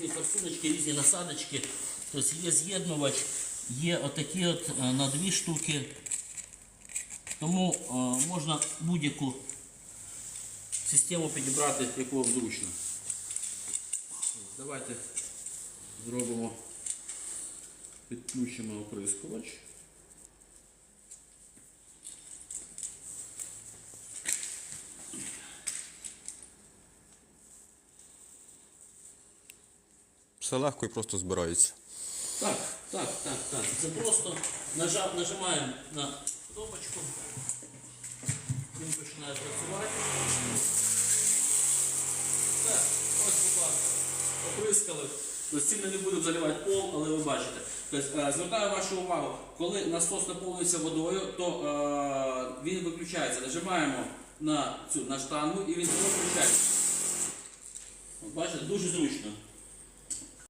різні форсуночки, різні насадочки. Тобто є з'єднувач, є отакі от е, на дві штуки. Тому е, можна будь-яку систему підібрати, яку вам зручно. Давайте зробимо, підключимо оприскувач. Все легко і просто збирається. Так, так, так, так. Це просто нажав, нажимаємо на кнопочку. Він починає працювати. Так, ось, будь ласка, оприскали. Тобто не будемо заливати пол, але ви бачите. Тобто, е, звертаю вашу увагу, коли насос наповнюється водою, то е, він виключається. Нажимаємо на цю на штангу і він. От Бачите, дуже зручно.